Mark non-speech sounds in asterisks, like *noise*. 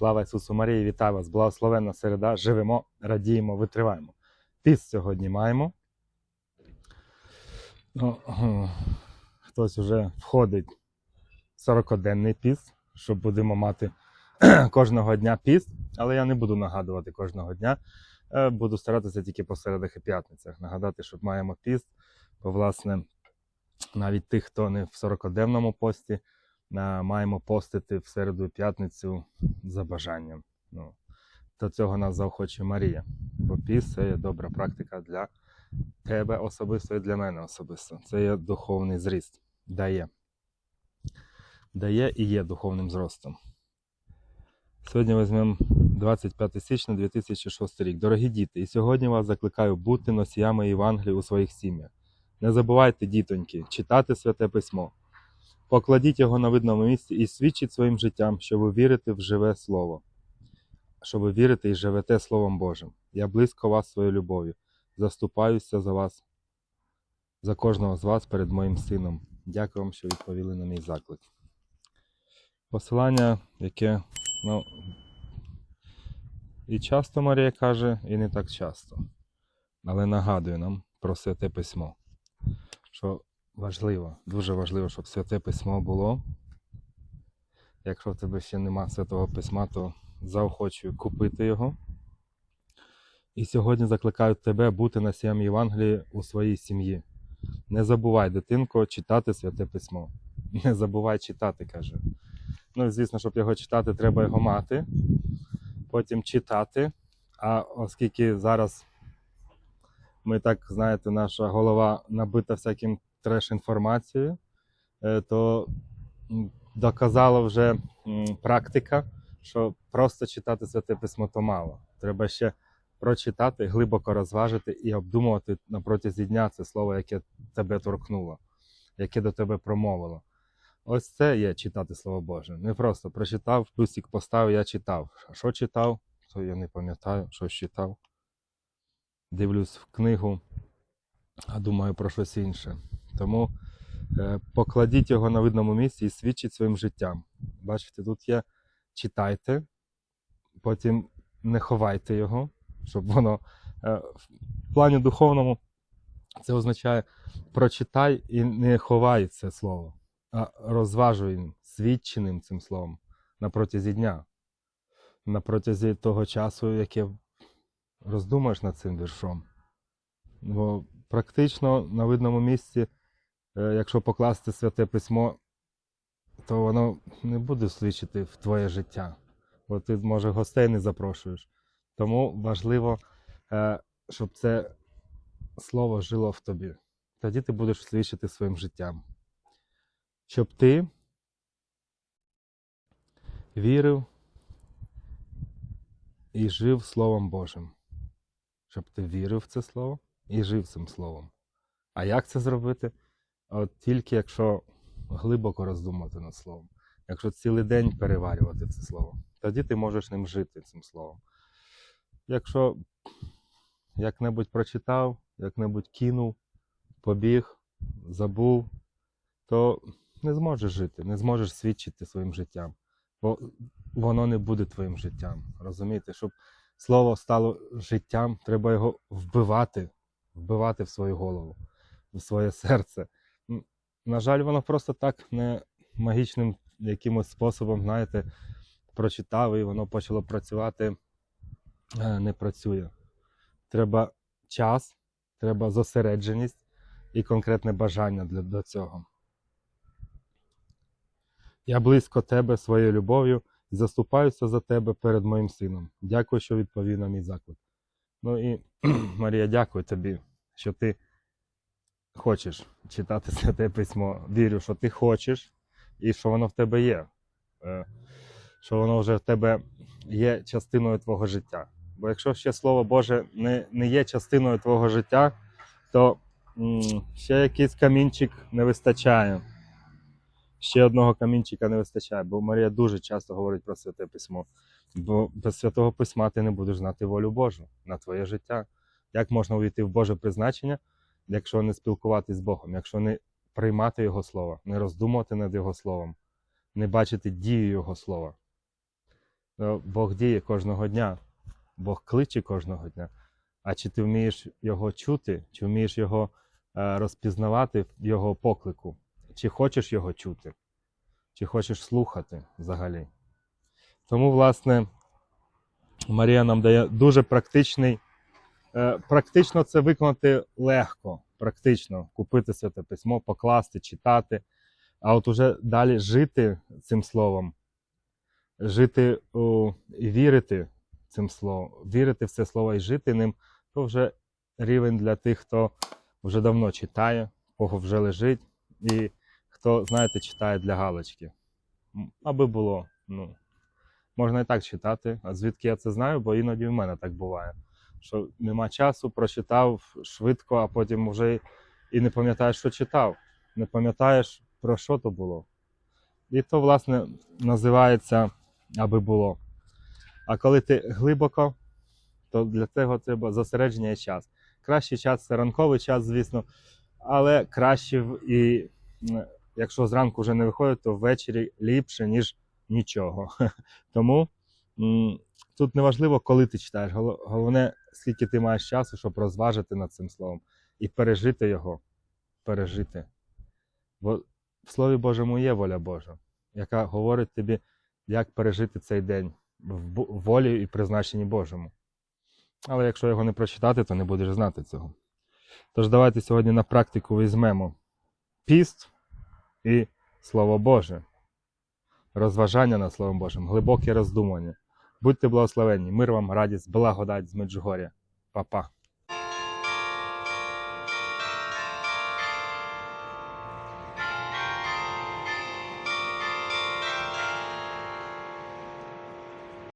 Слава Ісусу Марії, вітаю вас! Благословенна середа! Живемо, радіємо, витриваємо. Піс сьогодні маємо. Хтось вже входить в 40-денний піс, що будемо мати *clears throat* кожного дня піс, але я не буду нагадувати кожного дня. Е, Буду старатися тільки по середах і п'ятницях. Нагадати, що маємо піст, бо, власне, навіть тих, хто не в 40-денному пості, маємо постити в середу і п'ятницю за бажанням. Ну, до цього нас заохочує Марія. Бо піс це є добра практика для тебе особисто і для мене особисто. Це є духовний зріст. Дає. Дає і є духовним зростом. Сьогодні візьмемо 25 січня 2006 рік. Дорогі діти, і сьогодні вас закликаю бути носіями Євангелії у своїх сім'ях. Не забувайте, дітоньки, читати святе письмо. Покладіть його на видному місці і свідчіть своїм життям, що ви вірите в живе слово, що ви вірите і живете Словом Божим. Я близько вас своєю любов'ю. Заступаюся за вас, за кожного з вас перед моїм сином. Дякую вам, що відповіли на мій заклик. Посилання, яке, ну, і часто Марія каже, і не так часто. Але нагадує нам про святе письмо, що важливо, дуже важливо, щоб святе письмо було. Якщо в тебе ще нема святого письма, то заохочую купити його. І сьогодні закликаю тебе бути носієм Євангелії у своїй сім'ї. Не забувай, дитинко, читати святе письмо. Не забувай читати, каже. Ну, звісно, щоб його читати, треба його мати, потім читати. А оскільки зараз ми так, знаєте, наша голова набита всяким треш-інформацією, е, то доказала вже практика, що просто читати святе письмо то мало. Треба ще прочитати, глибоко розважити і обдумувати на протязі дня це слово, яке тебе торкнуло, яке до тебе промовило. Ось це є читати Слово Боже. Не просто прочитав, плюсик поставив, я читав. А що читав? То я не пам'ятаю, що читав. Дивлюсь в книгу, а думаю про щось інше. Тому е, покладіть його на видному місці і свідчіть своїм життям. Бачите, тут є читайте, потім не ховайте його, щоб воно е, в плані духовному це означає прочитай і не ховай це слово, а розважуй свідченим цим словом на протязі дня, на протязі того часу, яке роздумаєш над цим віршом. Бо практично на видному місці, якщо покласти святе письмо, то воно не буде свідчити в твоє життя. Бо ти, може, гостей не запрошуєш. Тому важливо, е, щоб це слово жило в тобі. Тоді ти будеш свідчити своїм життям. Щоб ти вірив і жив Словом Божим. Щоб ти вірив в це слово і жив цим словом. А як це зробити? От тільки якщо глибоко роздумати над словом, якщо цілий день переварювати це слово, тоді ти можеш ним жити цим словом. Якщо як-небудь прочитав, як-небудь кинув, побіг, забув, то не зможеш жити, не зможеш свідчити своїм життям, бо воно не буде твоїм життям. Розумієте, щоб слово стало життям, треба його вбивати, вбивати в свою голову, в своє серце. На жаль, воно просто так не магічним якимось способом, знаєте, прочитав і воно почало працювати, е, не працює. Треба час, треба зосередженість і конкретне бажання для, до цього. Я близько тебе своєю любов'ю і заступаюся за тебе перед моїм сином. Дякую, що відповів на мій заклик. Ну і Марія, дякую тобі, що ти хочеш читати святе письмо. Вірю, що ти хочеш і що воно в тебе є. Е, Що воно вже в тебе є частиною твого життя. Бо якщо ще Слово Боже не, не є частиною твого життя, то м, ще якийсь камінчик не вистачає. Ще одного камінчика не вистачає, бо Марія дуже часто говорить про святе письмо. Бо без святого письма ти не будеш знати волю Божу на твоє життя. Як можна увійти в Боже призначення, якщо не спілкуватись з Богом, якщо не приймати Його Слово, не роздумувати над Його Словом, не бачити дію Його Слова? Е, Бог діє кожного дня, Бог кличе кожного дня. А чи ти вмієш його чути, чи вмієш його е, розпізнавати в його поклику? Чи хочеш його чути, чи хочеш слухати взагалі? Тому, власне, Марія нам дає дуже практичний. Е, Практично це виконати легко, практично купити святе письмо, покласти, читати. А от уже далі жити цим словом, жити і вірити цим словом, вірити в це слово і жити ним, то вже рівень для тих, хто вже давно читає, кого вже лежить, і хто, знаєте, читає для галочки. Аби було. Ну, можна і так читати. А звідки я це знаю, бо іноді в мене так буває. Що нема часу, прочитав швидко, а потім вже і не пам'ятаєш, що читав. Не пам'ятаєш, про що то було. І то, власне, називається аби було. А коли ти глибоко, то для цього треба зосередження і час. Кращий час це ранковий час, звісно, але краще і якщо зранку вже не виходить, то ввечері ліпше, ніж нічого. *laughs* Тому тут не важливо, коли ти читаєш. Головне, скільки ти маєш часу, щоб розважити над цим словом і пережити його. Пережити. Бо в Слові Божому є воля Божа, яка говорить тобі, як пережити цей день в волі і призначенні Божому. Але якщо його не прочитати, то не будеш знати цього. Тож давайте сьогодні на практику візьмемо піст і Слово Боже, розважання над Словом Божим, глибоке роздумування. Будьте благословенні, мир вам, радість, благодать з Меджугоря. Па-па.